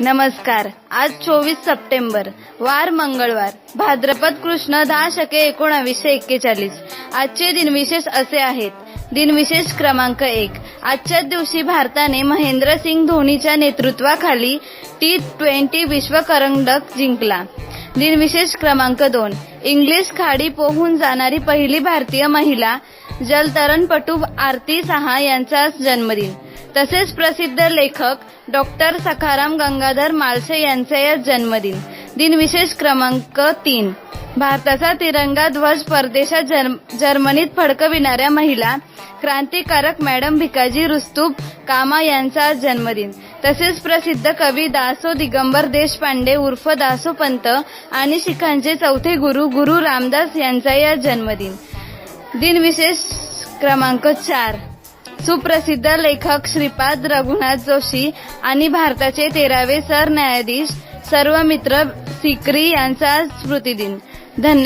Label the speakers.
Speaker 1: नमस्कार. आज चोवीस सप्टेंबर वार मंगळवार. भाद्रपद कृष्ण दहा शके एकोणावीसशे एक्केचाळीस. आजचे दिनविशेष असे आहेत. दिनविशेष क्रमांक एक. आजच्याच दिवशी भारताने महेंद्रसिंग धोनीच्या नेतृत्वाखाली टी ट्वेंटी विश्वकरंडक जिंकला. दिनविशेष क्रमांक दोन. इंग्लिश खाडी पोहून जाणारी पहिली भारतीय महिला जलतरणपटू आरती सहा यांचा जन्मदिन. तसेच प्रसिद्ध लेखक डॉक्टर सखाराम गंगाधर मालसे यांचा या जन्मदिन. दिनविशेष क्रमांक तीन. भारताचा तिरंगा ध्वज परदेशात जर्म- जर्मनीत फडकविणाऱ्या महिला क्रांतिकारक मॅडम भिकाजी रुस्तुप कामा यांचा आज जन्मदिन. तसेच प्रसिद्ध कवी दासो दिगंबर देशपांडे उर्फ दासो पंत आणि शिखांचे चौथे गुरु गुरु रामदास यांचा या जन्मदिन. दिनविशेष क्रमांक चार. सुप्रसिद्ध लेखक श्रीपाद रघुनाथ जोशी आणि भारताचे तेरावे सरन्यायाधीश सर्व मित्र सिकरी यांचा स्मृतिदिन. धन्यवाद.